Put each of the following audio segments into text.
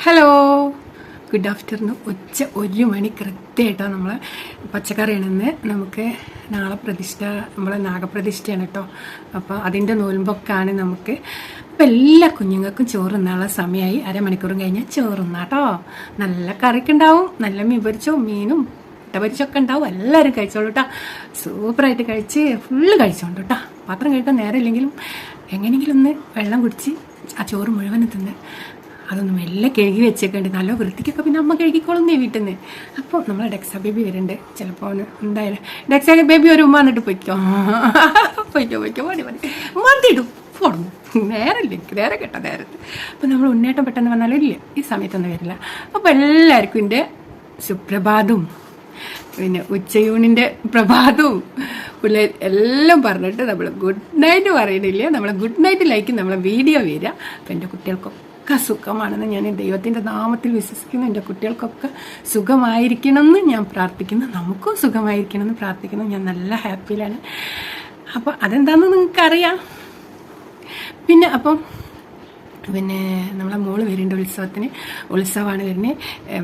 Hello good afternoon ഉച്ച ഒരു മണി കൃത്യമായിട്ടാണ് നമ്മൾ പച്ചക്കറിയാണെന്ന് നമുക്ക് നാളെ പ്രതിഷ്ഠ നമ്മളെ നാഗപ്രതിഷ്ഠയാണ് കേട്ടോ അപ്പോൾ അതിന്റെ നോൽമ്പൊക്കെയാണ് നമുക്ക് അപ്പം എല്ലാ കുഞ്ഞുങ്ങൾക്കും ചോറുന്നാനുള്ള സമയമായി അരമണിക്കൂറും കഴിഞ്ഞാൽ ചോറുന്നാട്ടോ നല്ല കറിക്ക് ഉണ്ടാവും. നല്ല മീൻ പൊരിച്ചോ മീനും പൊരിച്ചൊക്കെ ഉണ്ടാവും. എല്ലാവരും കഴിച്ചോളൂ കേട്ടോ സൂപ്പറായിട്ട് കഴിച്ച് ഫുള്ള് കഴിച്ചോണ്ട് കേട്ടോ പാത്രം കഴിക്കാൻ നേരമില്ലെങ്കിലും എങ്ങനെയെങ്കിലും ഒന്ന് വെള്ളം കുടിച്ച് ആ ചോറ് മുഴുവൻ തിന്ന് അതൊന്ന് എല്ലാം കഴുകി വെച്ചേക്കണ്ട്. നല്ല വൃത്തിക്കൊക്കെ പിന്നെ അമ്മ കഴുകിക്കോളുന്നേ വീട്ടിൽ നിന്ന് അപ്പോൾ നമ്മൾ ഡെക്സ ബേബി വരുന്നുണ്ട് ചിലപ്പോൾ എന്തായാലും ഡെക്സ ബേബി ഒരു ഉമ്മ എന്നിട്ട് പൊയ്ക്കോ. പൊയ്ക്കോ പൊയ്ക്കോ മതി മതി. മന്തിടും പോടുന്നു നേരമില്ല എനിക്ക് നേരെ കേട്ടോ നേരത്തെ അപ്പോൾ നമ്മൾ ഉണ്ണേട്ടം പെട്ടെന്ന് വന്നാലും ഇല്ല ഈ സമയത്തൊന്നും വരില്ല. അപ്പോൾ എല്ലാവർക്കും എന്റെ സുപ്രഭാതവും പിന്നെ ഉച്ചയൂണിന്റെ പ്രഭാതവും പിള്ളേർ എല്ലാം പറഞ്ഞിട്ട് നമ്മൾ ഗുഡ് നൈറ്റ് പറയണില്ലേ നമ്മളെ ഗുഡ് നൈറ്റ് ലൈക്ക് നമ്മളെ വീഡിയോ വരിക. അപ്പം എന്റെ കുട്ടികൾക്കൊക്കെ സുഖമാണെന്ന് ഞാൻ ദൈവത്തിന്റെ നാമത്തിൽ വിശ്വസിക്കുന്നു. എന്റെ കുട്ടികൾക്കൊക്കെ സുഖമായിരിക്കണമെന്ന് ഞാൻ പ്രാർത്ഥിക്കുന്നു. നമുക്കും സുഖമായിരിക്കണമെന്ന് പ്രാർത്ഥിക്കുന്നു. ഞാൻ നല്ല ഹാപ്പിയിലാണ്. അപ്പോൾ അതെന്താണെന്ന് നിങ്ങൾക്കറിയാം? പിന്നെ അപ്പം പിന്നെ നമ്മളെ മോൾ വരുന്നുണ്ട് ഉത്സവത്തിന്. ഉത്സവമാണ് വരുന്നത്.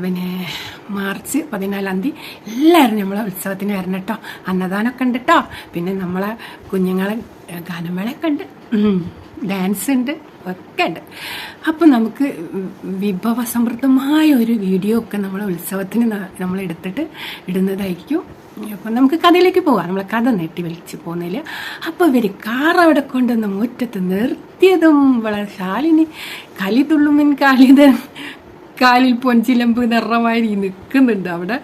പിന്നെ മാർച്ച് പതിനാലാം തീയതി എല്ലാവരും നമ്മളെ ഉത്സവത്തിന് വരണം കേട്ടോ. അന്നദാനമൊക്കെ ഉണ്ട് കേട്ടോ. പിന്നെ നമ്മളെ കുഞ്ഞുങ്ങളെ ഗാനമേളയൊക്കെ ഉണ്ട്. ഡാൻസ് ഉണ്ട്. ഒക്കെ ഉണ്ട്. അപ്പം നമുക്ക് വിഭവസമൃദ്ധമായ ഒരു വീഡിയോ ഒക്കെ നമ്മൾ ഉത്സവത്തിന് നമ്മൾ എടുത്തിട്ട് ഇടുന്നതായിരിക്കും. അപ്പം നമുക്ക് കഥയിലേക്ക് പോവാം നമ്മളെ കഥ നെട്ടി വലിച്ച് പോകുന്നില്ല അപ്പോൾ ഇവർ കാർ അവിടെ കൊണ്ടുവന്ന് മുറ്റത്ത് നിർത്തിയതും വളരെ ശാലിനി കലി തുള്ളുമിൻ കാലിതൻ കാലിൽ പൊഞ്ചിലമ്പ് നിറമായി നിൽക്കുന്നുണ്ട് അവിടെ.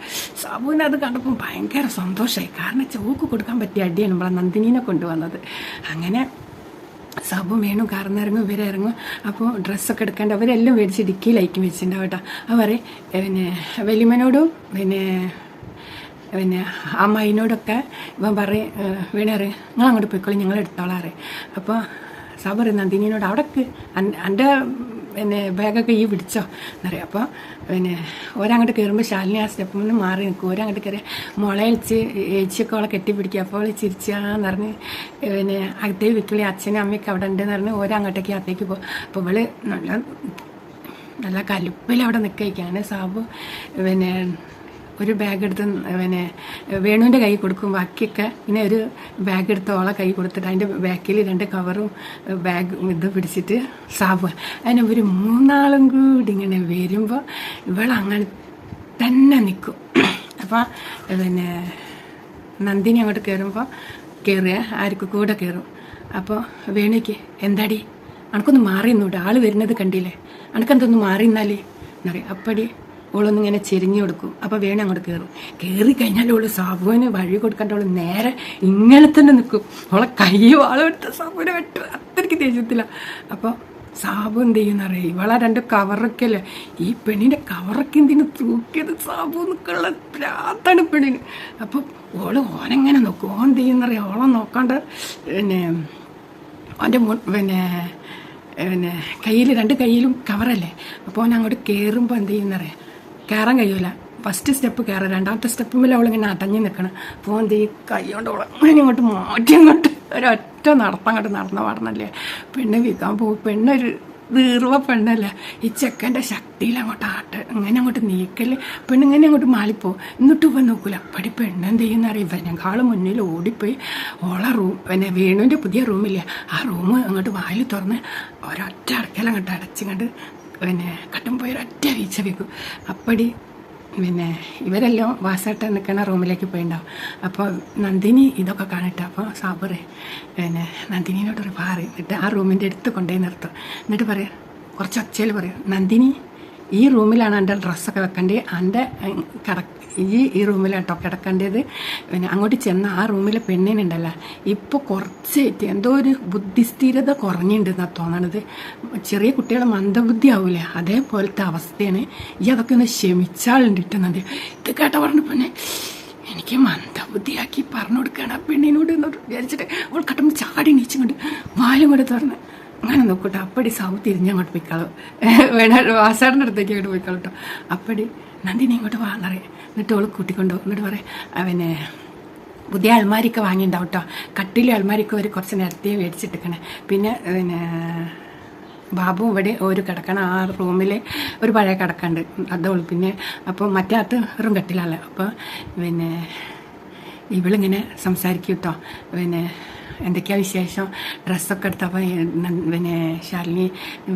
സാബുവിന് അത് കണ്ടപ്പോൾ ഭയങ്കര സന്തോഷമായി. കാരണം ചോക്ക് കൊടുക്കാൻ പറ്റിയ അടിയാണ് നമ്മളെ നന്ദിനീനെ കൊണ്ടുവന്നത്. അങ്ങനെ സബും വേണു കാർന്നിറങ്ങും ഇവരെ ഇറങ്ങും അപ്പോൾ ഡ്രസ്സൊക്കെ എടുക്കേണ്ട അവരെല്ലാം മേടിച്ച് ഡിക്കിയിലായിരിക്കും വെച്ചിട്ടുണ്ടാവും കേട്ടോ. അവർ പിന്നെ വലിയമ്മനോടും പിന്നെ പിന്നെ അമ്മായിനോടൊക്കെ ഇവൻ പറയും വീണേറെ നിങ്ങൾ അങ്ങോട്ട് പോയിക്കോളൂ ഞങ്ങൾ എടുത്തോളാറ് അപ്പോൾ സബർ നന്ദിനിയോട് അവിടേക്ക് എന്റെ പിന്നെ ബാഗൊക്കെ ഈ പിടിച്ചോ എന്നറിയാം അപ്പോൾ പിന്നെ ഒരങ്ങോട്ട് കയറുമ്പോൾ ശാലിനി ആ സ്റ്റെപ്പിൽ നിന്ന് മാറി നിൽക്കും. ഒരങ്ങോട്ട് കയറി മുളയിച്ച് ഏച്ചിയൊക്കെ അവളെ കെട്ടിപ്പിടിക്കുക അപ്പോൾ അവൾ ചിരിച്ചാന്ന് പറഞ്ഞ് പിന്നെ അകത്തേക്ക് വിൽക്കുള്ളി അച്ഛനും അമ്മയൊക്കെ അവിടെ ഉണ്ടെന്ന് പറഞ്ഞ് ഒരങ്ങോട്ടേക്ക് അകത്തേക്ക് പോകും. അപ്പോൾ ഇവൾ നല്ല നല്ല കലുപ്പിൽ അവിടെ നിൽക്കുകയാണ് സാബു. പിന്നെ ഒരു ബാഗ് എടുത്ത് പിന്നെ വേണുവിന്റെ കൈ കൊടുക്കും ബാക്കിയൊക്കെ പിന്നെ ഒരു ബാഗ് എടുത്ത് ഓളെ കൈ കൊടുത്തിട്ട് അതിന്റെ ബാക്കിൽ രണ്ട് കവറും ബാഗ് ഇത് പിടിച്ചിട്ട് സാബു അതിന് ഒരു മൂന്നാളും കൂടി ഇങ്ങനെ വരുമ്പോൾ ഇവളങ്ങനെ തന്നെ നിൽക്കും അപ്പോൾ പിന്നെ നന്ദിനി അങ്ങോട്ട് കയറുമ്പോൾ കയറുക ആർക്കും കൂടെ കയറും അപ്പോൾ വേണുക്ക് എന്താടി? അനക്കൊന്ന് മാറി നിന്നൂടെ ആൾ വരുന്നത് കണ്ടില്ലേ? അനക്കെന്തൊന്ന് മാറി നിന്നാലേ എന്നറിയാം. അപ്പടി ഓളൊന്നും ഇങ്ങനെ ചെരിഞ്ഞു കൊടുക്കും. അപ്പോൾ വേണം അങ്ങോട്ട് കയറും കയറി കഴിഞ്ഞാൽ ഓൾ സാബുവിന് വഴി കൊടുക്കാണ്ട് ഓൾ നേരെ ഇങ്ങനെ തന്നെ നിൽക്കും ഓളെ കൈ വാളെടുത്ത് സാബുവിനെ വെട്ടു. അത്രയ്ക്ക് ദേഷ്യത്തില്ല അപ്പോൾ സാബു എന്ത് ചെയ്യുന്നറിയാം? ഇവളെ രണ്ട് കവറൊക്കെ അല്ലേ? ഈ പെണ്ണിന്റെ കവറൊക്കെ എന്തിനു തൂക്കിയത് സാബു നിൽക്കുള്ള പ്രാത്താണ് പെണ്ണിന്. അപ്പോൾ ഓൾ ഓനെങ്ങനെ നോക്കും? ഓൻ എന്ത് ചെയ്യുന്നറിയാം? ഓളെ നോക്കാണ്ട് പിന്നെ അവന്റെ പിന്നെ പിന്നെ കയ്യിൽ രണ്ട് കയ്യിലും കവറല്ലേ? അപ്പോൾ അവൻ അങ്ങോട്ട് കയറുമ്പോൾ എന്ത് ചെയ്യുന്നറിയാം? കയറാൻ കഴിയൂല. ഫസ്റ്റ് സ്റ്റെപ്പ് കയറാം രണ്ടാമത്തെ സ്റ്റെപ്പുമ്പോൾ അവളിങ്ങനെ അടഞ്ഞു നിൽക്കണം അപ്പോൾ എന്ത് ചെയ്യും? കൈ കൊണ്ട് ഇങ്ങോട്ട് മാറ്റി അങ്ങോട്ട് ഒരൊറ്റ നടത്തം അങ്ങോട്ട് നടന്ന പാടുന്നല്ലേ പെണ്ണ് വിൽക്കാൻ പോകും. പെണ്ണൊരു വീർവ പെണ്ണല്ല? ഈ ചെക്കന്റെ ശക്തിയിൽ അങ്ങോട്ട് ആട്ട് ഇങ്ങനെ അങ്ങോട്ട് നീക്കൽ പെണ്ണിങ്ങനെ അങ്ങോട്ട് മാളിപ്പോവും എന്നിട്ട് ഇവൻ നോക്കൂല. അപ്പടി പെണ്ണ് എന്ത് ചെയ്യുന്ന അറിയാം? ഇവനെക്കാളും മുന്നിൽ ഓടിപ്പോയി. ഓള റൂം പിന്നെ വേണുവിന്റെ പുതിയ റൂമില്ല? ആ റൂം അങ്ങോട്ട് വായിൽ തുറന്ന് ഒരൊറ്റ അടക്കൽ അങ്ങോട്ട് അടച്ചിങ്ങോട്ട് പിന്നെ കട്ടും പോയി ഒരൊറ്റ വീഴ്ച വെക്കും അപ്പടി പിന്നെ ഇവരെല്ലാം വാസായിട്ട് നിൽക്കുന്ന റൂമിലേക്ക് പോയിണ്ടാവും. അപ്പോൾ നന്ദിനി ഇതൊക്കെ കാണട്ടെ അപ്പോൾ സാബുറെ പിന്നെ നന്ദിനിയോട് ഒരു പാറി എന്നിട്ട് ആ റൂമിന്റെ അടുത്ത് കൊണ്ടുപോയി നിർത്തും. എന്നിട്ട് പറയാം കുറച്ച് ഒച്ചയിൽ പറയും നന്ദിനി ഈ റൂമിലാണ് എന്റെ ഡ്രസ്സൊക്കെ വെക്കേണ്ടത്. എന്റെ കട ഈ ഈ റൂമിലാട്ടോ കിടക്കേണ്ടത്. പിന്നെ അങ്ങോട്ട് ചെന്ന ആ റൂമിലെ പെണ്ണിനുണ്ടല്ലോ. ഇപ്പോൾ കുറച്ച് എന്തോ ഒരു ബുദ്ധിസ്ഥിരത കുറഞ്ഞിട്ടുണ്ടെന്നാണ് തോന്നണത്. ചെറിയ കുട്ടികൾ മന്ദബുദ്ധി ആവൂലേ? അതേപോലത്തെ അവസ്ഥയാണ്. ഈ അതൊക്കെ ഒന്ന് ക്ഷമിച്ചാളുണ്ടിട്ടുന്നത് ഇത് കേട്ട പറഞ്ഞു പിന്നെ. എനിക്ക് മന്ദബുദ്ധിയാക്കി പറഞ്ഞു കൊടുക്കുകയാണ് ആ പെണ്ണിനോട് എന്നോട് വിചാരിച്ചിട്ട് അവൾ കട്ടുമ്പോൾ ചാടി നീച്ചുകൊണ്ട് വാലും കൂടെ തുറന്ന്. അങ്ങനെ നോക്കട്ടെ. അപ്പടി സാബു തിരിഞ്ഞങ്ങോട്ട് പോയിക്കാളും. വേണ വാസാറിന്റെ അടുത്തേക്ക് അങ്ങോട്ട് പോയിക്കാളും കേട്ടോ അപ്പടി നന്ദിനി ഇങ്ങോട്ട് വാന്നറിയാം എന്നിട്ട് അവൾ കൂട്ടിക്കൊണ്ടു എന്നിട്ട് പറയാം അവനെ പുതിയ അൽമാരിക്ക് വാങ്ങിയിട്ടുണ്ടാവും കേട്ടോ കട്ടിലെ അൽമാരിക്ക് ഒരു കുറച്ച് നേരത്തെ മേടിച്ചിട്ടിരിക്കണേ പിന്നെ പിന്നെ ബാബു ഇവിടെ ഒരു കിടക്കണം ആ റൂമിൽ ഒരു പഴയ കിടക്കുണ്ട്. അതുള്ളൂ പിന്നെ അപ്പോൾ മറ്റേ അത് വെറും കട്ടിലല്ല. അപ്പോൾ പിന്നെ ഇവളിങ്ങനെ സംസാരിക്കും കേട്ടോ പിന്നെ എന്തൊക്കെയാ വിശേഷം? ഡ്രസ്സൊക്കെ എടുത്തപ്പോൾ പിന്നെ ഷർലി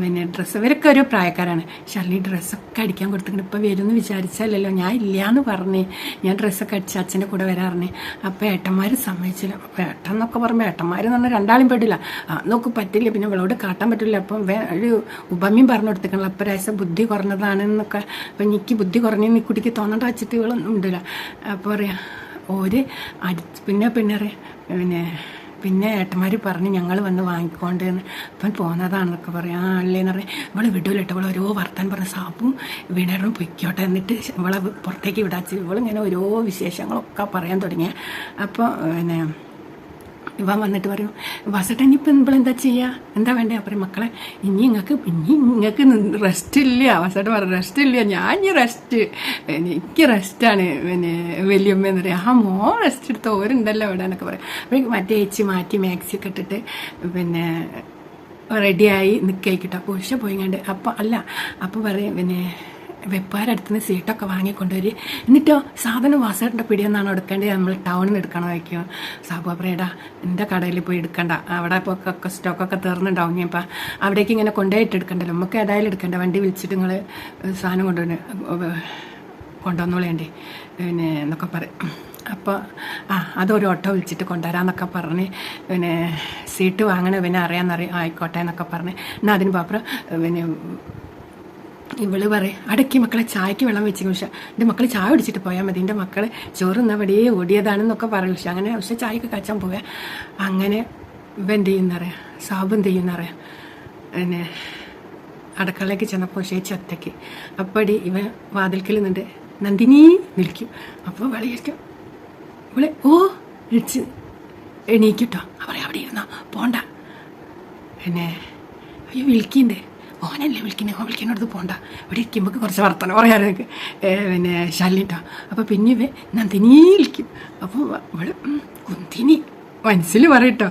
പിന്നെ ഡ്രസ്സ് ഇവരൊക്കെ ഒരു പ്രായക്കാരാണ്. ഷർലി ഡ്രസ്സൊക്കെ അടിക്കാൻ കൊടുത്തിട്ട് ഇപ്പോൾ വരുമെന്ന് വിചാരിച്ചല്ലല്ലോ. ഞാൻ ഇല്ലയെന്ന് പറഞ്ഞ് ഞാൻ ഡ്രസ്സൊക്കെ അടിച്ച് അച്ഛന്റെ കൂടെ വരാറിന് അപ്പോൾ ഏട്ടന്മാർ സമ്മതിച്ചില്ല. അപ്പോൾ ഏട്ടൻ എന്നൊക്കെ പറയുമ്പോൾ ഏട്ടന്മാർ എന്ന് പറഞ്ഞാൽ രണ്ടാളും പെടില്ല. ആ നോക്ക് പറ്റില്ല. പിന്നെ ഇവളോട് കാട്ടാൻ പറ്റില്ല. അപ്പം ഒരു ഉപമ്യം പറഞ്ഞു കൊടുത്തിട്ടുള്ള അപ്പോൾ രസം ബുദ്ധി കുറഞ്ഞതാണെന്നൊക്കെ. അപ്പം എനിക്ക് ബുദ്ധി കുറഞ്ഞെന്ന് ഈ കുട്ടിക്ക് തോന്നണ്ട വെച്ചിട്ട് ഇവളൊന്നും ഉണ്ടല്ല അപ്പോൾ പറയാം ഓര് അടി പിന്നെ പിന്നെ പിന്നെ പിന്നെ ഏട്ടന്മാർ പറഞ്ഞ് ഞങ്ങൾ വന്ന് വാങ്ങിക്കൊണ്ട് ഇപ്പം പോന്നതാണെന്നൊക്കെ പറയാം. ആ അല്ലേന്ന് പറയാം ഇവൾ വിടൂല കേട്ടോ ഇവളെ ഓരോ വർത്താൻ പറഞ്ഞ സാപ്പും വീണേറും പൊയ്ക്കോട്ടെ എന്നിട്ട് ഇവളെ പുറത്തേക്ക് വിടാച്ച് ഇവളിങ്ങനെ ഓരോ വിശേഷങ്ങളൊക്കെ പറയാൻ തുടങ്ങിയ. അപ്പോൾ പിന്നെ ഇവൻ വന്നിട്ട് പറയും വസട്ടൻ ഇനിയിപ്പോൾ എന്താ ചെയ്യുക എന്താ വേണ്ടേ? അപ്പം മക്കളെ ഇനി നിങ്ങൾക്ക് ഇനി നിങ്ങൾക്ക് റെസ്റ്റ് ഇല്ല വസട്ടൻ പറഞ്ഞു റെസ്റ്റ് ഇല്ല ഞാൻ ഇനി റെസ്റ്റ് എനിക്ക് റെസ്റ്റാണ് പിന്നെ വലിയമ്മ എന്ന് പറയും ആ മോ റെസ്റ്റ് എടുത്ത ഓരുണ്ടല്ലോ അവിടെ എന്നൊക്കെ പറയും. അപ്പം മറ്റേ ഏച്ചി മാറ്റി മാക്സി ഒക്കെ ഇട്ടിട്ട് പിന്നെ റെഡിയായി നിൽക്കായിക്കിട്ടോ അപ്പോൾ ഉഷ പോയിങ്ങാണ്ട് അപ്പോൾ അല്ല അപ്പോൾ പറയും പിന്നെ വെപ്പാരടുത്ത് നിന്ന് സീട്ടൊക്കെ വാങ്ങിക്കൊണ്ടുവരി. എന്നിട്ടോ സാധനം വാസേട്ടന്റെ പിടിയെന്നാണ് എടുക്കേണ്ടത്. നമ്മൾ ടൗണിൽ നിന്ന് എടുക്കണോ വയ്ക്കും സാബു പറയടാ എന്റെ കടയിൽ പോയി എടുക്കണ്ട. അവിടെ ഇപ്പോൾ ഒക്കെ സ്റ്റോക്കൊക്കെ തീർന്നുണ്ടാവും ഇനി ഇപ്പം. അവിടേക്ക് ഇങ്ങനെ കൊണ്ടുപോയിട്ട് എടുക്കണ്ടല്ലോ. നമുക്ക് ഏതായാലും എടുക്കണ്ട. വണ്ടി വിളിച്ചിട്ട് നിങ്ങൾ സാധനം കൊണ്ടുവന്ന് കൊണ്ടുവന്നോളേണ്ടി പിന്നെ എന്നൊക്കെ പറയും. അപ്പോൾ ആ അതൊരു ഓട്ടോ വിളിച്ചിട്ട് കൊണ്ടുവരാമെന്നൊക്കെ പറഞ്ഞ് പിന്നെ സീറ്റ് വാങ്ങണ പിന്നെ അറിയാമെന്നറിയാം ആയിക്കോട്ടെ എന്നൊക്കെ പറഞ്ഞ്. എന്നാൽ അതിന് പാപ്പറ പിന്നെ ഇവൾ പറയും അടക്കി മക്കളെ ചായക്ക് വെള്ളം വെച്ച് പക്ഷേ എന്റെ മക്കൾ ചായ കുടിച്ചിട്ട് പോയാൽ മതി. എന്റെ മക്കൾ ചോറ് ഇന്ന് അവിടെ ഓടിയതാണെന്നൊക്കെ പറയും. പക്ഷെ അങ്ങനെ പക്ഷെ ചായക്ക് കച്ചാൻ പോയാൽ അങ്ങനെ ഇവ എന്ത് ചെയ്യുന്നറിയാം സാബ് എന്ത് ചെയ്യുന്നറിയാം പിന്നെ അടക്കളയ്ക്ക് ചെന്നപ്പോൾ പക്ഷേ ഒറ്റയ്ക്ക്. അപ്പടി ഇവ വാതിൽക്കൽ നിന്നിട്ട് നന്ദിനി വിളിക്കും. അപ്പോൾ വിളിക്കും. ഇവളെ ഓ വിളിച്ച് എണീക്കിട്ടോ അവരെ അവിടെ ഇരുന്നോ പോണ്ട. പിന്നെ അയ്യോ വിളിക്കണ്ടേ. ഓനല്ലേ വിളിക്കുന്നത് ഓ വിളിക്കുന്നിടത്ത് പോണ്ട. ഇവിടെ ഇരിക്കുമ്പോൾ കുറച്ച് വർത്തനം എനിക്ക് പിന്നെ ശല്യട്ടോ അപ്പോൾ പിന്നെ ഇവ നന്ദിനി വിളിക്കും. അപ്പോൾ ഇവിടെ കുന്തിനി മനസ്സിൽ പറയട്ടോ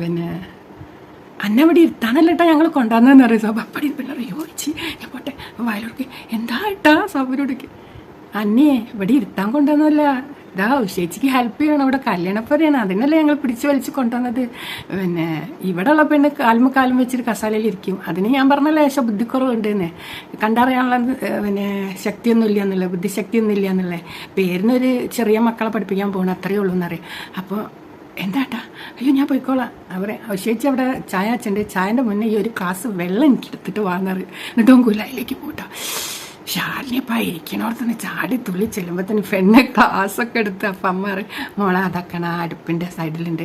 പിന്നെ അന്നെ ഇവിടെ ഇരുത്താനല്ല കേട്ടോ ഞങ്ങൾ കൊണ്ടുവന്നതെന്ന് പറയും. അപ്പം അപ്പടി പിന്നെ അറിയോ ഞാൻ പോട്ടെ. വയലൂർക്ക് എന്താ ഏട്ടാ സോബിനോടൊക്കെ? അന്നേ ഇവിടെ ഇരുത്താൻ കൊണ്ടുവന്നല്ല ഇതാ ഉഷേച്ചിക്ക് ഹെൽപ്പ് ചെയ്യണം. ഇവിടെ കല്യാണപ്പുരയാണ്. അതിനല്ലേ ഞങ്ങൾ പിടിച്ചു വലിച്ചു കൊണ്ടുവന്നത്. പിന്നെ ഇവിടെ ഉള്ള പെണ്ണ് കാൽമ കാലം വെച്ചിട്ട് കസാലയിൽ ഇരിക്കും. അതിന് ഞാൻ പറഞ്ഞ ലേശം ബുദ്ധിക്കുറവുണ്ട് എന്നെ കണ്ടറിയാനുള്ള പിന്നെ ശക്തിയൊന്നും ഇല്ല എന്നുള്ളത്. ബുദ്ധിശക്തിയൊന്നും ഇല്ല എന്നുള്ളത്. പേരിനൊരു ചെറിയ മക്കളെ പഠിപ്പിക്കാൻ പോകണം അത്രയേ ഉള്ളൂ എന്നറിയാം. അപ്പോൾ എന്താട്ടാ അയ്യോ ഞാൻ പോയിക്കോളാം. അവരെ ചേച്ചി അവിടെ ചായ അച്ഛന്റെ ചായന്റെ മുന്നേ ഈ ഒരു ഗ്ലാസ് വെള്ളം എനിക്ക് എടുത്തിട്ട് വാങ്ങാറ് എന്നിട്ടും കുലായിലേക്ക് പോട്ടോ. ഷാലിനിപ്പോൾ ഇരിക്കണോടത്തന്നെ ചാടി തുള്ളി ചെല്ലുമ്പോൾ തന്നെ പെണ്ണ് ഗ്ലാസ്സൊക്കെ എടുത്ത് അപ്പം അമ്മ പറയും മോളെ അതൊക്കെയാണ് ആ അടുപ്പിന്റെ സൈഡിലുണ്ട്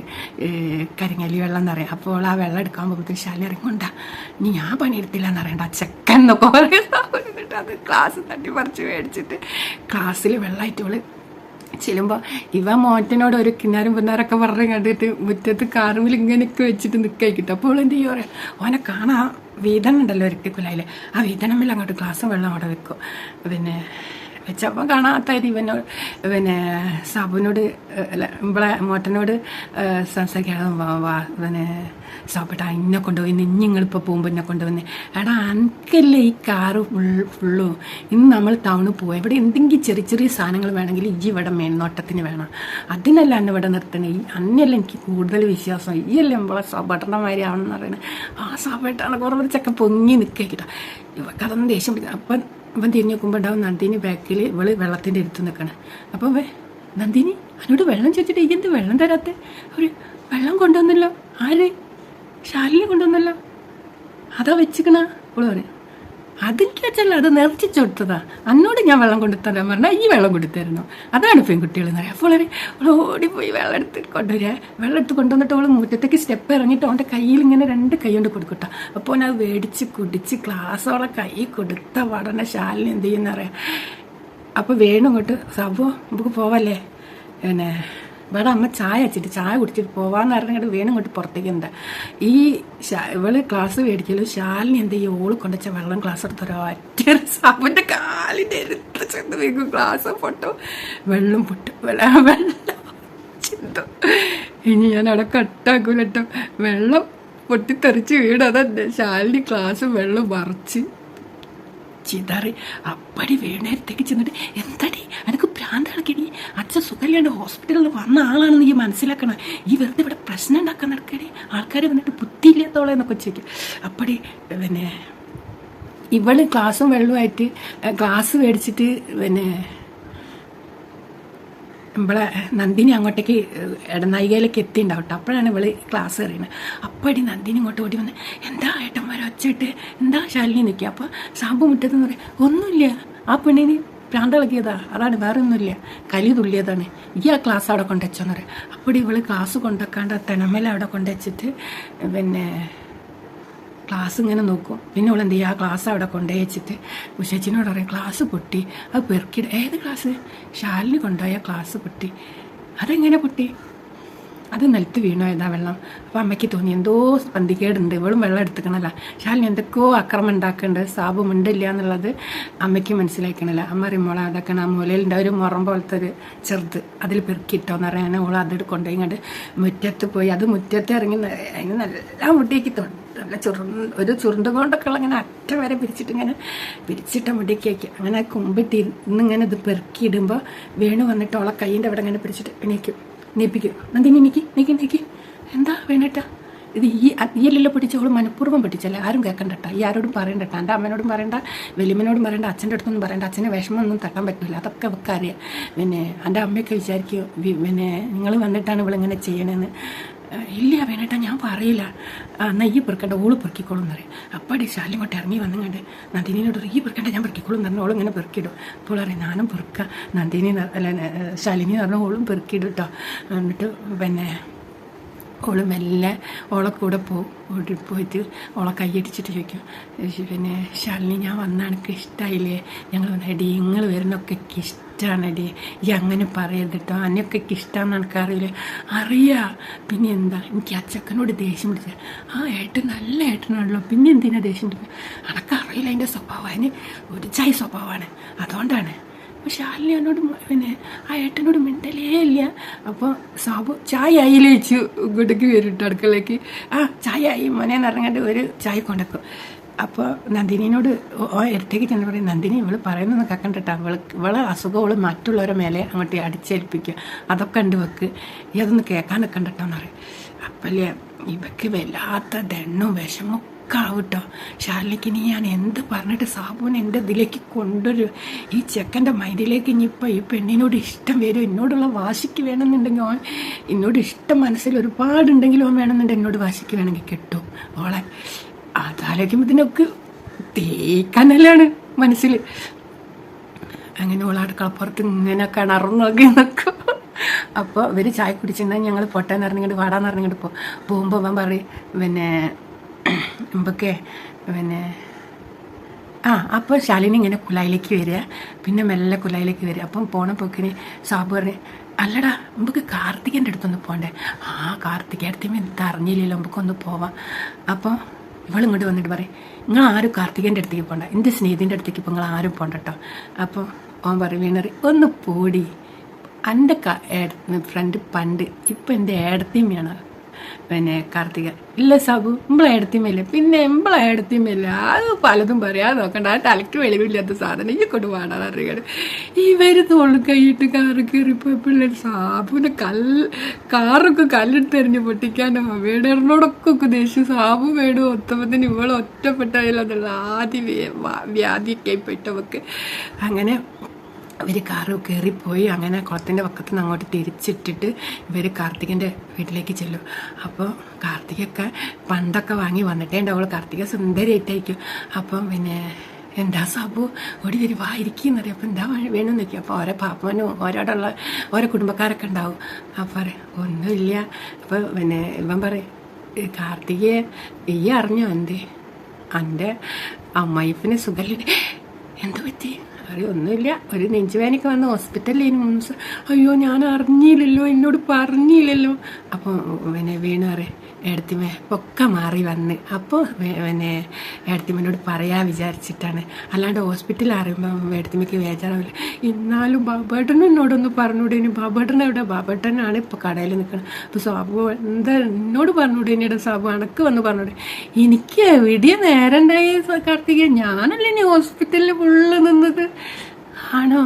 കരിങ്ങലി വെള്ളം എന്നറിയാം. അപ്പോൾ ആ വെള്ളം എടുക്കാൻ പോകുമ്പോൾ ഷാലി ഇറങ്ങണ്ട ഇനി ഞാൻ പണിയെടുത്തില്ല എന്നറിയണ്ട ചെക്കൻ എന്നൊക്കെ പറയുന്നത് എന്നിട്ട് അത് ക്ലാസ് തട്ടി പറിച്ച് മേടിച്ചിട്ട് ക്ലാസ്സിൽ വെള്ളമായിട്ട് ചെല്ലുമ്പോൾ ഇവ മോറ്റനോട് ഒരു കിന്നാരും പിന്നാരൊക്കെ പറഞ്ഞ് കണ്ടിട്ട് മുറ്റത്ത് കാറുമിൽ ഇങ്ങനെയൊക്കെ വെച്ചിട്ട് നിൽക്കായിക്കിട്ട് അപ്പോൾ എന്ത് ചെയ്യുക പറയാം ഓനെ കാണാം വീതനം ഉണ്ടല്ലോ ഒരു കുലായിൽ ആ വീതനമ്മിൽ അങ്ങോട്ട് ഗ്ലാസ് വെള്ളം അവിടെ വെക്കും. പിന്നെ വെച്ചപ്പോൾ കാണാത്തായിട്ട് ഇവനോട് പിന്നെ സാബുവിനോട് അല്ല ഇവളെ മോട്ടനോട് സംസാരിക്കാതെ പിന്നെ സാബേട്ടാ ഇന്നെ കൊണ്ടുപോയി നിങ്ങളിപ്പോൾ പോകുമ്പോൾ എന്നെ കൊണ്ടുവന്ന്. എടാ അനക്കല്ലേ ഈ കാറ് ഫുൾ ഫുള്ളും? ഇന്ന് നമ്മൾ ടൗണിൽ പോയി ഇവിടെ എന്തെങ്കിലും ചെറിയ ചെറിയ സാധനങ്ങൾ വേണമെങ്കിൽ ഈ ഇവിടെ മേൽനോട്ടത്തിന് വേണം. അതിനല്ല എന്നെ ഇവിടെ നിർത്തണേ? ഈ അന്നല്ല എനിക്ക് കൂടുതൽ വിശ്വാസം. ഈ അല്ലേ നമ്മളെ സബട്ടന്റെ മാതിരി പറയുന്നത്. ആ സാബേട്ടാണ് കുറവ് ചെക്ക പൊങ്ങി നിൽക്കിട്ടാ ഇവക്കതൊന്നും ദേഷ്യം പിടിക്കാം അപ്പം ഇവൻ തിരിഞ്ഞ് നോക്കുമ്പോൾ ഉണ്ടാവും നന്ദിനി ബാക്കിൽ ഇവൾ വെള്ളത്തിന്റെ അടുത്ത് നിൽക്കണേ അപ്പോൾ വേ നന്ദിനി അവനോട് വെള്ളം ചോദിച്ചിട്ട് ഈ എന്ത് വെള്ളം തരാത്ത? അവർ വെള്ളം കൊണ്ടുവന്നല്ലോ. ആര്? ഷാലിനെ കൊണ്ടുവന്നല്ലോ. അതാ വെച്ചിക്കണ? അവൾ പറയും. വെച്ചല്ല അത് നിറച്ചിച്ച് കൊടുത്തതാ. അന്നോട് ഞാൻ വെള്ളം കൊണ്ടുത്തരാൻ പറഞ്ഞാൽ ഈ വെള്ളം കൊണ്ടുത്തരുന്നു അതാണ് പെൺകുട്ടികൾ എന്ന് പറയാം. അപ്പോൾ അവൾ ഓടിപ്പോയി വെള്ളം എടുത്ത് കൊണ്ടുവരിക വെള്ളം എടുത്ത് കൊണ്ടുവന്നിട്ട് അവൾ മുറ്റത്തേക്ക് സ്റ്റെപ്പ് ഇറങ്ങിയിട്ട് അവന്റെ കയ്യിൽ ഇങ്ങനെ രണ്ട് കൈ കൊണ്ട് കൊടുക്കട്ടോ. അപ്പോൾ ഞാൻ മേടിച്ച് കുടിച്ച് ക്ലാസ്സോളെ കൈ കൊടുത്ത പഠന ശാലിന് എന്ത് ചെയ്യുന്നറിയാം? അപ്പോൾ വേണു ഇങ്ങോട്ട് സബോ നമുക്ക് പോവല്ലേ? പിന്നെ ഇവിടെ അമ്മ ചായ വെച്ചിട്ട് ചായ കുടിച്ചിട്ട് പോവാന്ന് പറഞ്ഞിട്ട് വേണം ഇങ്ങോട്ട് പുറത്തേക്ക് എന്താ? ഈ ഇവൾ ക്ലാസ് മേടിക്കലും ശാലിനി എന്ത് ചെയ്യും? ഓൾ കൊണ്ടുവച്ച വെള്ളം ക്ലാസ് എടുത്തൊരു ഒറ്റ സാബിന്റെ കാലിന്റെ എടുത്ത് ചെന്ന് വീക്കും ക്ലാസ് പൊട്ടു. വെള്ളം പൊട്ടും. വെള്ളം ഇനി ഞാൻ അവിടെ കട്ടാക്കൂല കേട്ടോ വെള്ളം പൊട്ടിത്തെറിച്ച് വീട് അതന്നെ. ശാലിനി ക്ലാസ് വെള്ളം മറിച്ച് ചിതറി അപ്പടി വീണേരത്തേക്ക് ചെന്നിട്ട് എന്താടി? എനിക്ക് അച്ഛൻ സുഖമില്ലാണ്ട് ഹോസ്പിറ്റലിൽ വന്ന ആളാണെന്ന് ഈ മനസ്സിലാക്കണം. ഈ വെറുതെ ഇവിടെ പ്രശ്നം ഉണ്ടാക്കാൻ നടക്കടി. ആൾക്കാർ വന്നിട്ട് ബുദ്ധിയില്ലാത്തോളെ എന്നൊക്കെ ചോദിക്കും. അപ്പടി പിന്നെ ഇവൾ ക്ലാസ്സും വെള്ളവുമായിട്ട് ഗ്ലാസ് മേടിച്ചിട്ട് പിന്നെ നമ്മളെ നന്ദിനി അങ്ങോട്ടേക്ക് ഇടനായികയിലേക്ക് എത്തിണ്ടാവും കേട്ടോ അപ്പോഴാണ് ഇവൾ ക്ലാസ് അറിയുന്നത് അപ്പടി നന്ദിനി ഇങ്ങോട്ട് ഓടി വന്ന് എന്താ ഏട്ടന്മാരെ ഒച്ചയിട്ട്? എന്താ ശാലിനി? നിൽക്കുക അപ്പോൾ സാമ്പു മുറ്റത്തെന്ന് പറയും ഒന്നുമില്ല. ആ പെണ്ണിന് പ്രാന്ത ഇളകിയതാ അതാണ് വേറെ ഒന്നുമില്ല കലി തുള്ളിയതാണ്. ഈ ആ ക്ലാസ് അവിടെ കൊണ്ടുവച്ചെന്ന് പറയാം. അപ്പടി ഇവൾ ക്ലാസ് കൊണ്ടുവെക്കാണ്ട് ആ തെണമേല അവിടെ കൊണ്ടുവച്ചിട്ട് പിന്നെ ക്ലാസ് ഇങ്ങനെ നോക്കും. പിന്നെ അവൾ എന്ത് ചെയ്യുക ആ ക്ലാസ് അവിടെ കൊണ്ടുപോയി ഉഷച്ചിനോട് പറയും ക്ലാസ് പൊട്ടി. അത് പെറുക്കിട ഏത് ക്ലാസ് ഷാലിന് കൊണ്ടുപോയ ക്ലാസ് പൊട്ടി. അതെങ്ങനെ പൊട്ടി? അത് നിലത്ത് വീണോ ഏതാ വെള്ളം. അപ്പം അമ്മയ്ക്ക് തോന്നി എന്തോ പന്തികേടുണ്ട് ഇവളും വെള്ളം എടുത്തുക്കണല്ല. ശാലിനി എന്തൊക്കെയോ അക്രമം ഉണ്ടാക്കുന്നുണ്ട് സാബും ഉണ്ടില്ല എന്നുള്ളത് അമ്മയ്ക്ക് മനസ്സിലാക്കണില്ല അമ്മ അറിയുമ്പോൾ അതൊക്കെ ആ മൂലയിലുണ്ട് ഒരു മുറം പോലത്തെ ഒരു ചെറുത്. അതിൽ പെറുക്കിയിട്ടോന്ന് പറയാൻ ഓൾ അത് കൊണ്ടുപോയി കണ്ട് മുറ്റത്ത് പോയി. അത് മുറ്റത്ത് ഇറങ്ങി അതിന് നല്ല മുട്ടിയേക്ക് തൊണ്ട് നല്ല ചുരു ഒരു ചുരുണ്ട കൊണ്ടൊക്കെ ഉള്ള ഇങ്ങനെ അറ്റ വരെ പിരിച്ചിട്ട് ഇങ്ങനെ പിരിച്ചിട്ട മുടിക്കേക്ക് അങ്ങനെ കുമ്പിട്ട് ഇന്നിങ്ങനെ ഇത് പെറുക്കിയിടുമ്പോൾ വേണു വന്നിട്ട് ഓളെ കൈയിന്റെ അവിടെ ഇങ്ങനെ പിരിച്ചിട്ട് എണീക്കും നീപ്പിക്കും. നന്ദിനി നിക്ക് നീക്കി നീക്കി. എന്താ വേണേട്ടാ ഇത് ഈ ഈയല്ലല്ലോ പൊട്ടിച്ചോളൂ മനഃപൂർവം പഠിച്ചല്ലേ ആരും കേൾക്കണ്ടട്ട ഈ ആരോടും പറയണ്ടട്ട. എന്റെ അമ്മനോടും പറയണ്ട വലിയമ്മനോടും പറയണ്ട അച്ഛന്റെ അടുത്തൊന്നും പറയണ്ട. അച്ഛനെ വിഷമമൊന്നും തട്ടാൻ പറ്റില്ല അതൊക്കെ അവർക്ക് പിന്നെ എന്റെ അമ്മയൊക്കെ വിചാരിക്കും പിന്നെ നിങ്ങൾ വന്നിട്ടാണ് ഇവളിങ്ങനെ ചെയ്യണമെന്ന് "ഏഹ്, ഇല്ല വേണേട്ടാ ഞാൻ പറയില്ല. നയ്യ പെറുക്കണ്ട ഓൾ പെറുക്കിക്കോളും എന്ന് പറയും. അപ്പടി ശാലി കൊണ്ട് ഇറങ്ങി വന്നുകൊണ്ട് നന്ദിനിയോട് ഈ പെറുക്കണ്ട ഞാൻ പെറുക്കിക്കോളും എന്ന് പറഞ്ഞു ഓളിങ്ങനെ പെറുക്കിയിടും. അപ്പോൾ പറയും ഞാനും പെറുക്കുക നന്ദിനി അല്ല ശാലിനി എന്ന് പറഞ്ഞാൽ ഓളും പെറുക്കിയിടും കേട്ടോ എന്നിട്ട് പിന്നെ ഓൾ മെല്ലെ ഓളെ കൂടെ ഓടി പോയിട്ട് ഓളെ കൈയടിച്ചിട്ട് ചോദിക്കും പിന്നെ ശാലിനി ഞാൻ വന്ന എനിക്ക് ഇഷ്ടമായില്ലേ ഞങ്ങൾ വന്ന നിങ്ങൾ വരുന്നൊക്കെ എനിക്ക് ഇഷ്ടമാണ് എടി ഈ അങ്ങനെ പറയരുത് കേട്ടോ അന്നൊക്കെ ഇഷ്ടമാണെന്ന് എനിക്കറിയില്ല അറിയാം. പിന്നെ എന്താ? എനിക്ക് അച്ചക്കനോട് ചെക്കനോട് ദേഷ്യം പിടിച്ച. ആ ഏട്ടൻ നല്ല ഏട്ടനാണല്ലോ. പിന്നെ എന്തിനാ ദേഷ്യം പിടിക്കുക അനക്കറിയില്ല അതിന്റെ സ്വഭാവം. അതിന് ഒരു ചായ സ്വഭാവമാണ്. അതുകൊണ്ടാണ്. അപ്പോൾ ശാലിനി എന്നോട് പിന്നെ ആ ഏട്ടനോട് മിണ്ടലേ ഇല്ല. അപ്പോൾ സാബു ചായ ആയില്ലേ വെച്ചു ഇങ്ങോട്ടേക്ക് വരും അടുക്കളയ്ക്ക് ആ ചായ ആയി. മോനെ നിറങ്ങാണ്ട് ഒരു ചായ കൊണ്ടുവെക്കും അപ്പോൾ നന്ദിനിയോട് ഇരട്ടേക്ക് ചെന്ന് പറയും നന്ദിനി ഇവൾ പറയുന്നൊന്നും കക്കണ്ടിട്ടാ ഇവൾ ഇവളെ അസുഖം മറ്റുള്ളവരെ മേലെ അങ്ങോട്ട് അടിച്ചേൽപ്പിക്കുക. അതൊക്കെ ഉണ്ട് വെക്ക്. ഈ അതൊന്ന് കേൾക്കാൻ നിൽക്കണ്ടിട്ടാന്ന് പറയും. അപ്പല്ലേ ഇവക്ക് വല്ലാത്ത ദണ്ണും വിഷമവും ഒക്കെ ആവട്ടോ ഷാലിനിക്ക് ഇനി ഞാൻ എന്ത് പറഞ്ഞിട്ട് സാബുവിനെ എന്റെ ഇതിലേക്ക് കൊണ്ടുവരും? ഈ ചെക്കന്റെ മൈൻഡിലേക്ക് ഇനിയിപ്പോൾ ഈ പെണ്ണിനോട് ഇഷ്ടം വരും. എന്നോടുള്ള വാശിക്ക് വേണമെന്നുണ്ടെങ്കിൽ ഓൻ എന്നോട് ഇഷ്ടം മനസ്സിൽ ഒരുപാടുണ്ടെങ്കിലും ഓൻ വേണമെന്നുണ്ടെങ്കിൽ എന്നോട് വാശിക്ക് വേണമെങ്കിൽ കിട്ടും. ഓളെ അതാലോചിക്കുമ്പോൾ ഇതിനൊക്കെ തേക്കാനല്ലാണ് മനസ്സിൽ അങ്ങനെ ഓൾ അടുക്കളപ്പുറത്ത് ഇങ്ങനെ കിണറും നോക്കി. നിൽക്കും അപ്പോൾ ഇവർ ചായ കുടിച്ചിരുന്നാൽ ഞങ്ങൾ പൊട്ടേന്ന് ഇറങ്ങിയിട്ട് വാടാന്ന് ഇറങ്ങിയിട്ട് പോകും പോകുമ്പോൾ അവൻ പറയും പിന്നെ മുമ്പൊക്കെ പിന്നെ ആ അപ്പോൾ ശാലിനി ഇങ്ങനെ കുലായിലേക്ക് വരിക. പിന്നെ മെല്ലെ കുലായിലേക്ക് വരിക. അപ്പം പോണ പോക്കിന് സാബു പറഞ്ഞ് അല്ലടാ നമുക്ക് കാർത്തികന്റെ അടുത്തൊന്ന് പോകണ്ടേ ആ കാർത്തിക അടുത്തേമ എന്താ അറിഞ്ഞില്ലല്ലോ. നമുക്കൊന്ന് പോവാം. അപ്പോൾ ഇവളിങ്ങോട്ട് വന്നിട്ട് പറയും നിങ്ങൾ ആരും കാർത്തികന്റെ അടുത്തേക്ക് പോകണ്ട എന്റെ സ്നേഹിതിന്റെ അടുത്തേക്ക് ഇപ്പോൾ നിങ്ങൾ ആരും പോകണ്ട കേട്ടോ അപ്പോൾ ഓൻ പറയും വീണറി ഒന്ന് പോടി. എന്റെ ഫ്രണ്ട് പണ്ട് ഇപ്പം എന്റെ ഏടത്തിയമ്മയാണ് പിന്നെ കാർത്തിക ഇല്ല സബു നമ്മളെ എടുത്തിമില്ല പിന്നെ നമ്മളെ എടുത്തിമില്ല അത് പലതും പറയാതെ നോക്കണ്ട. ആ തലയ്ക്ക് വെളിവില്ലാത്ത സാധനം. ഈ കൊണ്ട് പാടാൻ അറിയാട് ഇവർ തോളു കൈയിട്ട് കാറ് കയറിപ്പോയി പിള്ളേർ സാബുവിനെ കല്ല് കാറൊക്കെ കല്ലെടുത്ത് എറിഞ്ഞ് പൊട്ടിക്കാനും വീടറിനോടൊക്കെ ദേഷ്യം. സാബു വേടും ഒത്തപ്പത്തിന് ഇവളെ ഒറ്റപ്പെട്ടായാലും അതുള്ള ആദ്യ വ്യാധിയൊക്കെ പെട്ടവക്ക് അങ്ങനെ ഇവർ കാറ് കയറിപ്പോയി അങ്ങനെ കുളത്തിന്റെ പക്കത്ത് നിന്ന് അങ്ങോട്ട് തിരിച്ചിട്ടിട്ട് ഇവർ കാർത്തികന്റെ വീട്ടിലേക്ക് ചെല്ലും. അപ്പോൾ കാർത്തികൊക്കെ പണ്ടൊക്കെ വാങ്ങി വന്നിട്ടേ ഉണ്ടാവുള്ളൂ. കാർത്തിക സുന്ദരിയായിട്ടായിരിക്കും. അപ്പം പിന്നെ എന്താ സാബു? ഓടി വരും വാ ഇരിക്കുന്നറിയാം അപ്പം എന്താ വേണമെന്ന് നോക്കി അപ്പോൾ ഓരോ പാപ്പനും ഓരോടുള്ള ഓരോ കുടുംബക്കാരൊക്കെ ഉണ്ടാവും. അപ്പം പറയും ഒന്നുമില്ല. അപ്പോൾ പിന്നെ ഇവൻ പറയും കാർത്തികയെ ഈ അറിഞ്ഞോ എന്തേ? എന്റെ അമ്മായിപ്പിന് സുഖമില്ല എന്ത് പറ്റി? അറിയോ ഒന്നുമില്ല. ഒരു നെഞ്ചുവേനൊക്കെ വന്ന് ഹോസ്പിറ്റലിൽ മൂന്ന് ദിവസം അയ്യോ ഞാൻ അറിഞ്ഞില്ലല്ലോ എന്നോട് പറഞ്ഞില്ലല്ലോ. അപ്പോൾ പിന്നെ വീണു അറിയാം ഏടത്തിമ ഒക്കെ മാറി വന്ന്. അപ്പോൾ പിന്നെ ഏടത്തിമ്മനോട് പറയാൻ വിചാരിച്ചിട്ടാണ്. അല്ലാണ്ട് ഹോസ്പിറ്റലിൽ അറിയുമ്പോൾ ഏടത്തിമ്മയ്ക്ക് വേജാറാവില്ല. എന്നാലും ബാബേട്ടനും എന്നോടൊന്ന് പറഞ്ഞൂടെ ബാബേട്ടൻ എവിടെ? ബാബേട്ടനാണ് ഇപ്പോൾ കടയിൽ നിൽക്കുന്നത് അപ്പോൾ സാബു എന്താ എന്നോട് പറഞ്ഞൂടെ സാബു അണക്ക് വന്ന് പറഞ്ഞൂടെ. എനിക്ക് എവിടെയാ നേരം ഉണ്ടായി കാർത്തിക? ഞാനല്ലേ ഇനി ഹോസ്പിറ്റലിൽ ഫുള്ള് നിന്നത്? ആണോ?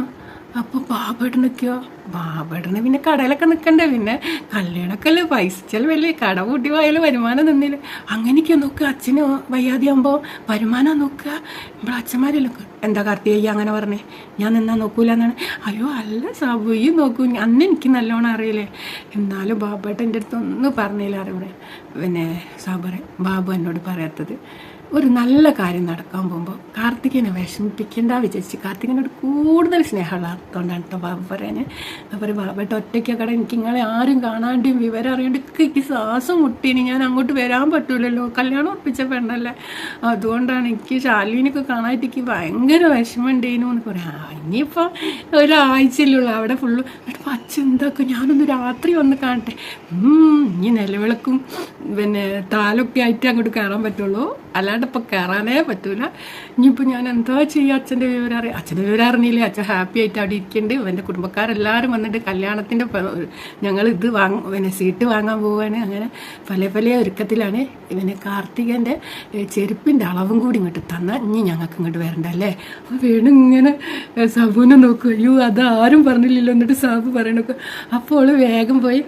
അപ്പോൾ ബാബേട്ടനൊക്കെയോ ബാബേട്ടന് പിന്നെ കടയിലൊക്കെ നിൽക്കണ്ടേ പിന്നെ. കല്യാണമൊക്കെ അല്ലേ? പൈസ ചെലവല്ലേ? കട കൂട്ടി പോയാലും വരുമാനം നിന്നില്ല. അങ്ങനെയൊക്കെ നോക്കുക അച്ഛന് വയ്യാതെയാകുമ്പോൾ വരുമാനം നോക്കുക. ഇവിടെ അച്ഛന്മാരല്ലോ എന്താ കാർത്തികയ്യ അങ്ങനെ പറഞ്ഞേ? ഞാൻ നിന്നാ നോക്കൂല എന്നാണ് അയ്യോ അല്ല സാബു നോക്കൂ. അന്ന് എനിക്ക് നല്ലോണം അറിയില്ലേ? എന്നാലും ബാബേട്ടൻ എന്റെ അടുത്ത് ഒന്നും പറഞ്ഞില്ല അറിവിടെ പിന്നെ സാബറെ ബാബു എന്നോട് പറയാത്തത്. ഒരു നല്ല കാര്യം നടക്കാൻ പോകുമ്പോൾ കാർത്തികനെ വിഷമിപ്പിക്കേണ്ട വിചാരിച്ച് കാർത്തികനോട് കൂടുതൽ സ്നേഹമുള്ളതുകൊണ്ടാണ് കേട്ടോ ബാബ പറയാൻ അപ്പോൾ ഒറ്റയ്ക്ക് ഒറ്റയ്ക്കൊക്കെ എനിക്ക് നിങ്ങളെ ആരും കാണാണ്ടും വിവരം അറിയാണ്ട് എനിക്ക് ശ്വാസം മുട്ടീനി. ഞാൻ അങ്ങോട്ട് വരാൻ പറ്റൂലല്ലോ. കല്യാണം ഉറപ്പിച്ച പെണ്ണല്ലേ. അതുകൊണ്ടാണ് എനിക്ക് ശാലിനിയൊക്കെ കാണാനായിട്ട് എനിക്ക് ഭയങ്കര വിഷമമുണ്ടേനു എന്ന് പറയാം. ഇനിയിപ്പോൾ ഒരാഴ്ചയിലുള്ളൂ. അവിടെ ഫുള്ള് എന്നിട്ട് അച്ഛൻ എന്താക്കും? ഞാനൊന്ന് രാത്രി വന്ന് കാണട്ടെ. ഇനി നിലവിളക്കും. പിന്നെ താലൊക്കെ ആയിട്ട് അങ്ങോട്ട് കയറാൻ പറ്റുള്ളൂ. അല്ലാണ്ട് ഇപ്പം കയറാനേ പറ്റൂല. ഇനിയിപ്പോൾ ഞാൻ എന്താ ചെയ്യുക അച്ഛന്റെ വിവരം അറിയാം. അച്ഛന്റെ വിവരം അറിഞ്ഞില്ലേ? അച്ഛൻ ഹാപ്പി ആയിട്ട് അവിടെ ഇരിക്കുന്നുണ്ട് എന്റെ കുടുംബക്കാരെല്ലാവരും വന്നിട്ട് കല്യാണത്തിന്റെ ഞങ്ങൾ ഇത് വാങ്ങ പിന്നെ സീറ്റ് വാങ്ങാൻ പോവുകയാണ് അങ്ങനെ പല പല ഒരുക്കത്തിലാണ്. ഇവനെ കാർത്തികന്റെ ചെരുപ്പിന്റെ അളവും കൂടി ഇങ്ങോട്ട് തന്ന ഇനി ഞങ്ങൾക്ക് ഇങ്ങോട്ട് വരണ്ട അല്ലേ അപ്പോൾ വേണം ഇങ്ങനെ സബുവിനെ നോക്കും. അയ്യോ അതാരും പറഞ്ഞില്ലല്ലോ. എന്നിട്ട് സാബു പറയണൊക്കെ. അപ്പോൾ വേഗം പോയി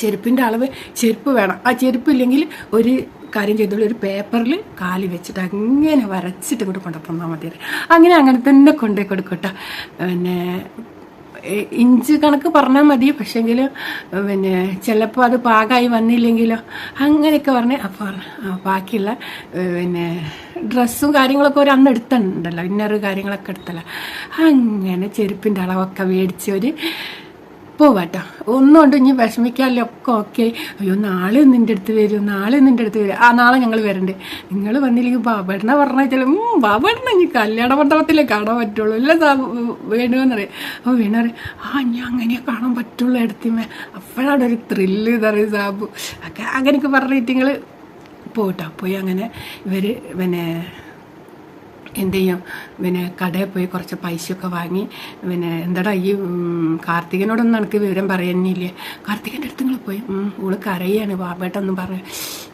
ചെരുപ്പിന്റെ അളവ് ചെരുപ്പ് വേണം. ആ ചെരുപ്പ് ഇല്ലെങ്കിൽ ഒരു കാര്യം ചെയ്തോളൂ ഒരു പേപ്പറിൽ കാലി വെച്ചിട്ട് അങ്ങനെ വരച്ചിട്ട് ഇങ്ങോട്ട് കൊണ്ടു തന്നാൽ മതി അങ്ങനെ അങ്ങനെ തന്നെ കൊണ്ടേ കൊടുക്കട്ടെ പിന്നെ ഇഞ്ച് കണക്ക് പറഞ്ഞാൽ മതി. പക്ഷെങ്കിൽ പിന്നെ ചിലപ്പോൾ അത് പാകമായി വന്നില്ലെങ്കിലോ അങ്ങനെയൊക്കെ പറഞ്ഞ് അപ്പോൾ ബാക്കിയുള്ള പിന്നെ ഡ്രസ്സും കാര്യങ്ങളൊക്കെ ഒരു അന്ന് എടുത്തിട്ടുണ്ടല്ലോ ഇന്നർ കാര്യങ്ങളൊക്കെ എടുത്തല്ലോ. അങ്ങനെ ചെരുപ്പിന്റെ അളവൊക്കെ മേടിച്ച് ഒരു പോവാട്ടോ. ഒന്നുകൊണ്ട് ഇനി വിഷമിക്കാല്ലോ ഒക്കെ ഓക്കെ. അയ്യോ നാളെ നിന്റെ അടുത്ത് വരും നാളെ നിന്റെ അടുത്ത് വരും. ആ നാളെ ഞങ്ങൾ വരണ്ട്. നിങ്ങൾ വന്നില്ലെങ്കിൽ ബാബേട്ടനെ പറഞ്ഞാൽ ചില ബാബേട്ടനെ ഇനി കല്യാണ മണ്ഡപത്തിലേ കാണാൻ പറ്റുള്ളൂ. ഇല്ല വേണമെന്നറിയാം അപ്പോൾ വീണറിയാം ആ ഞാൻ അങ്ങനെ കാണാൻ പറ്റുള്ളൂ എടുത്തിമേ അപ്പോഴാണ് ഒരു ത്രില്ല് ഇതറിയും സാബു. ഒക്കെ അങ്ങനെയൊക്കെ പറഞ്ഞിട്ട് നിങ്ങൾ പോട്ടോ. പോയി അങ്ങനെ ഇവർ പിന്നെ എന്ത് ചെയ്യും പിന്നെ കടയിൽ പോയി കുറച്ച് പൈസയൊക്കെ വാങ്ങി പിന്നെ എന്താടാ ഈ കാർത്തികനോടൊന്നും എനിക്ക് വിവരം പറയുന്നില്ലേ കാർത്തികന്റെ അടുത്ത് നിങ്ങൾ പോയി ഓൾ കരയാണ് ബാബേട്ടൊന്നും പറയും.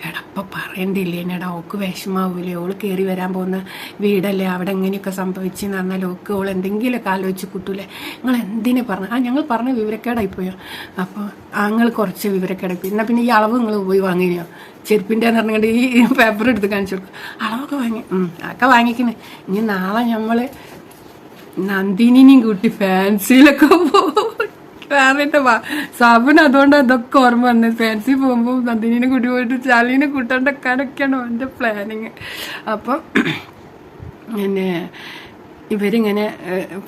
എടാ അപ്പം പറയണ്ടില്ലേ? എടാ ഓക്ക് വിഷമാവൂലേ? ഓൾ കയറി വരാൻ പോകുന്ന വീടല്ലേ? അവിടെ എങ്ങനെയൊക്കെ സംഭവിച്ചെന്ന് പറഞ്ഞാൽ ഓക്ക് ഓൾ എന്തെങ്കിലുമൊക്കെ ആലോചിച്ച് കൂട്ടൂലേ? നിങ്ങൾ എന്തിനെ പറഞ്ഞു? ആ ഞങ്ങൾ പറഞ്ഞ വിവരക്കേടായിപ്പോയോ അപ്പോൾ ആങ്ങൾ കുറച്ച് വിവരക്കേടായി പിന്നെ പിന്നെ ഈ അളവ് നിങ്ങൾ പോയി വാങ്ങിയോ ചെരുപ്പിന്റെ എന്ന് പറഞ്ഞുകൊണ്ട് ഈ പേപ്പർ എടുത്ത് കാണിച്ചു കൊടുക്കും. അളവൊക്കെ വാങ്ങി. അതൊക്കെ വാങ്ങിക്കുന്നു ഇനി നാളെ നമ്മൾ നന്ദിനിനെയും കൂട്ടി ഫാൻസിയിലൊക്കെ പോകും വേറെ വാ സാബുന് അതുകൊണ്ട് അതൊക്കെ ഓർമ്മ വന്നത്. ഫാൻസി പോകുമ്പോൾ നന്ദിനിനെ കൂട്ടി പോയിട്ട് ചാലിനെ കൂട്ടാണ്ടൊക്കെയാണ് എന്റെ പ്ലാനിങ് അപ്പം പിന്നെ ഇവരിങ്ങനെ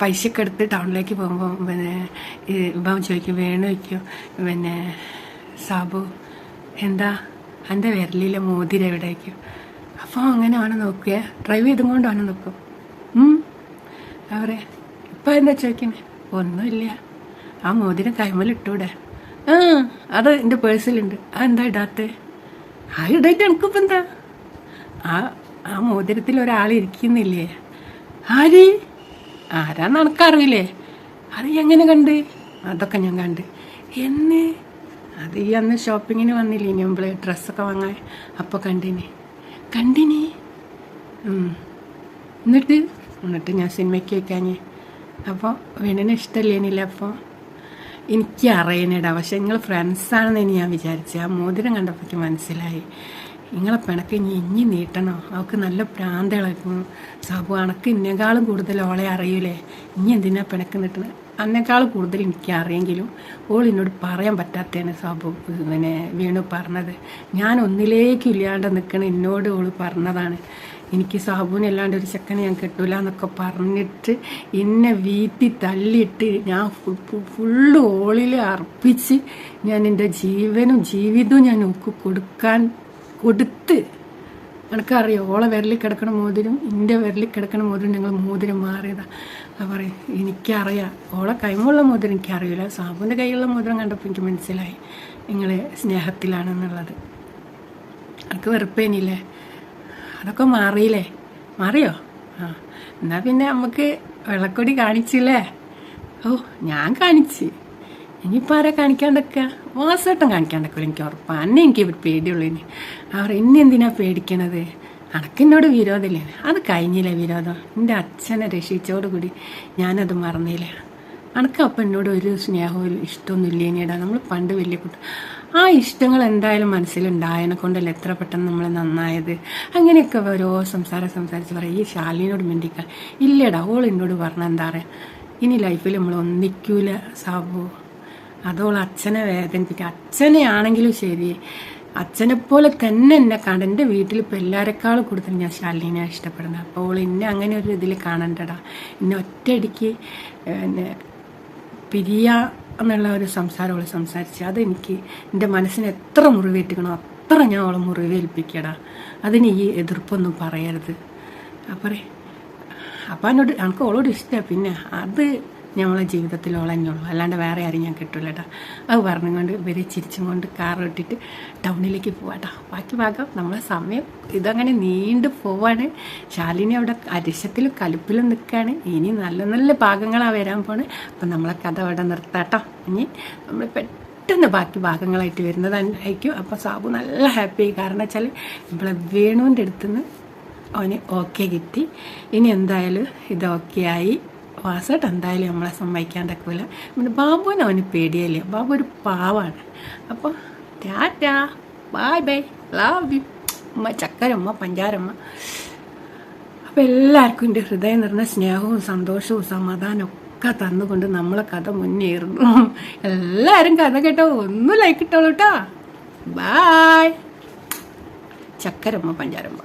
പൈസയൊക്കെ എടുത്ത് ടൗണിലേക്ക് പോകുമ്പോൾ പിന്നെ ഇപ്പം ചോദിക്കും വേണു വയ്ക്കും പിന്നെ സാബു എന്താ എന്റെ വിരലിലെ മോതിരം എവിടേക്കും? അപ്പോൾ അങ്ങനെ ആണ് നോക്കുക ഡ്രൈവ് ചെയ്തും കൊണ്ടാണ് നോക്കും. അവരെ ഇപ്പം എന്താ ചോദിക്കുന്നത് ഒന്നുമില്ല. ആ മോതിരം കൈമലിട്ടൂടെ ആ അത് എന്റെ പേഴ്സിലുണ്ട്. ആ എന്താ ഇടാത്ത? ആ ഇടയ്ക്ക് എനിക്കിപ്പോൾ എന്താ? ആ ആ മോതിരത്തിൽ ഒരാൾ ഇരിക്കുന്നില്ലേ? ആര്? ആരാന്ന് എനിക്കറിയില്ലേ? അത് എങ്ങനെ കണ്ട്? അതൊക്കെ ഞാൻ കണ്ട്. എന്ന് അത് ഈ അന്ന് ഷോപ്പിങ്ങിന് വന്നില്ലേ? ഇനി നമ്മൾ ഡ്രസ്സൊക്കെ വാങ്ങാൻ. അപ്പോൾ കണ്ടിനി. കണ്ടിനി. എന്നിട്ട്? എന്നിട്ട് ഞാൻ സിനിമയ്ക്ക് വയ്ക്കാഞ്ഞ് അപ്പോൾ വീടിന് ഇഷ്ടമില്ലേനില്ല അപ്പോൾ എനിക്ക് അറിയണേടാ. പക്ഷെ നിങ്ങൾ ഫ്രണ്ട്സാണെന്ന് ഞാൻ വിചാരിച്ചു. ആ മോതിരം കണ്ടപ്പോഴേക്ക് മനസ്സിലായി. നിങ്ങളെ പിണക്ക് ഇനി ഇഞ്ഞി നീട്ടണോ. അവൾക്ക് നല്ല പ്രാന്തിളക്കും സബു അണക്ക് ഇന്നേക്കാളും കൂടുതൽ ഓളെ അറിയൂലേ? ഇനി എന്തിനാ പിണക്ക് നീട്ടണത് അന്നേക്കാൾ കൂടുതൽ എനിക്ക് അറിയെങ്കിലും ഓൾ എന്നോട് പറയാൻ പറ്റാത്തതാണ് സാബു. പിന്നെ വീണു പറഞ്ഞത്. ഞാൻ ഒന്നിലേക്കും ഇല്ലാണ്ട് നിൽക്കണ എന്നോട് ഓൾ പറഞ്ഞതാണ്. എനിക്ക് സാബുവിനല്ലാണ്ട് ഒരു ചെക്കനെ ഞാൻ കിട്ടൂല എന്നൊക്കെ പറഞ്ഞിട്ട് എന്നെ വീട്ടി തല്ലിയിട്ട് ഞാൻ ഫുള്ള് ഓളിൽ അർപ്പിച്ച് ഞാൻ എന്റെ ജീവനും ജീവിതവും ഞാൻ ഓക്ക് കൊടുക്കാൻ കൊടുത്ത്. എനിക്കറിയാം ഓളെ വിരലിൽ കിടക്കണ മോതിരം എന്റെ വിരലിൽ കിടക്കണ മോതിരം ഞങ്ങൾ മോതിരം മാറിയതാ. അത് പറയും എനിക്കറിയാം. ഓളെ കൈമുള്ള മോതിരം എനിക്കറിയില്ല. സാബുവിന്റെ കൈയുള്ള മോതിരം കണ്ടപ്പോൾ എനിക്ക് മനസ്സിലായി. നിങ്ങൾ സ്നേഹത്തിലാണെന്നുള്ളത്. എനിക്ക് വെറുപ്പേനില്ലേ? അതൊക്കെ മാറിയില്ലേ? മാറിയോ? ആ എന്നാൽ പിന്നെ നമുക്ക് വെള്ളക്കൊടി കാണിച്ചില്ലേ? ഓ ഞാൻ കാണിച്ച്. ഇനിയിപ്പോൾ ആരാ കാണിക്കാണ്ടൊക്കെ? വാസവട്ടം കാണിക്കാണ്ടൊക്കെ എനിക്ക് ഉറപ്പാണ് അന്നെ എനിക്ക് പേടിയുള്ളൂ ഇനി. അവർ ഇന്നെന്തിനാണ് പേടിക്കണത്? അനക്കെന്നോട് വിരോധമില്ലേ? അത് കഴിഞ്ഞില്ലേ വിരോധം? എന്റെ അച്ഛനെ രക്ഷിച്ചോടുകൂടി ഞാനത് മറന്നില്ലേ. അനക്ക് അപ്പം എന്നോട് ഒരു സ്നേഹവും ഇഷ്ടമൊന്നും ഇല്ല ഇനിയിടാ നമ്മൾ പണ്ട് വലിയ കുട്ടി. ആ ഇഷ്ടങ്ങൾ എന്തായാലും മനസ്സിലുണ്ടായതിനെ കൊണ്ടല്ലേ എത്ര പെട്ടെന്ന് നമ്മൾ നന്നായത്? അങ്ങനെയൊക്കെ ഓരോ സംസാരം സംസാരിച്ച് പറയാം. ഈ ശാലിനോട് മിണ്ടിക്ക ഇല്ലടാ ഓൾ എന്നോട് പറഞ്ഞ എന്താ പറയുക ഇനി ലൈഫിൽ നമ്മൾ ഒന്നിക്കൂല സാബു. അതോൾ അച്ഛനെ വേദനിപ്പിക്കുക അച്ഛനെ ആണെങ്കിലും ശരി. അച്ഛനെ പോലെ തന്നെ എന്നെ കാണാൻ എന്റെ വീട്ടിൽ ഇപ്പോൾ എല്ലാവരെക്കാളും കൂടുതൽ ഞാൻ ശാലിനെ ഇഷ്ടപ്പെടുന്നത്. അപ്പോൾ എന്നെ അങ്ങനെ ഒരു ഇതിൽ കാണണ്ടടാ. എന്നെ ഒറ്റയടിക്ക് എന്നെ പിരിയ എന്നുള്ള ഒരു സംസാരം അവൾ സംസാരിച്ച് അതെനിക്ക് എന്റെ മനസ്സിന് എത്ര മുറിവേറ്റിക്കണോ അത്ര ഞാൻ അവളെ മുറിവേൽപ്പിക്കടാ. അതിന് ഈ എതിർപ്പൊന്നും പറയരുത്. അപ്പം അപ്പം എന്നോട് എനിക്ക് അവളോട് ഇഷ്ടമാണ് പിന്നെ. അത് ഞങ്ങളെ ജീവിതത്തിൽ ഒളഞ്ഞോളൂ അല്ലാണ്ട് വേറെ ആരും ഞാൻ കിട്ടില്ല കേട്ടോ അത് പറഞ്ഞുകൊണ്ട് ഇവരെ ചിരിച്ചും കൊണ്ട് കാർ ഇട്ടിട്ട് ടൗണിലേക്ക് പോവാട്ടോ ബാക്കി ഭാഗം നമ്മളെ സമയം ഇതങ്ങനെ നീണ്ടു പോവാണ്. ശാലിനി അവിടെ അരിശത്തിലും കലുപ്പിലും നിൽക്കുകയാണ് ഇനി നല്ല നല്ല ഭാഗങ്ങളാണ് വരാൻ പോണ്. അപ്പം നമ്മളെ കഥ അവിടെ നിർത്താട്ടോ ഇനി നമ്മൾ പെട്ടെന്ന് ബാക്കി ഭാഗങ്ങളായിട്ട് വരുന്നതായിരിക്കും. അപ്പോൾ സാബു നല്ല ഹാപ്പി ആയി. കാരണം വെച്ചാൽ നമ്മളെ വേണുവിന്റെ അടുത്തുനിന്ന് അവന് ഓക്കെ കിട്ടി. ഇനി എന്തായാലും ഇത് ഓക്കെ ആയി. വാസട്ട് എന്തായാലും നമ്മളെ സമ്മതിക്കാൻ തക്കില്ല പിന്നെ ബാബുവിന് അവന് പേടിയല്ലേ? ബാബു ഒരു പാവാണ്. അപ്പോൾ tata bye bye love you ഉമ്മ ചക്കരമ്മ പഞ്ചാരമ്മ അപ്പോൾ എല്ലാവർക്കും എന്റെ ഹൃദയം നിറഞ്ഞ സ്നേഹവും സന്തോഷവും സമാധാനവും ഒക്കെ തന്നുകൊണ്ട് നമ്മളെ കഥ മുന്നേറുന്നു. എല്ലാവരും കഥ കേട്ടോ ഒന്നും ലൈക്ക് ഇട്ടോളൂ കേട്ടോ ബായ് ചക്കരമ്മ പഞ്ചാരമ്മ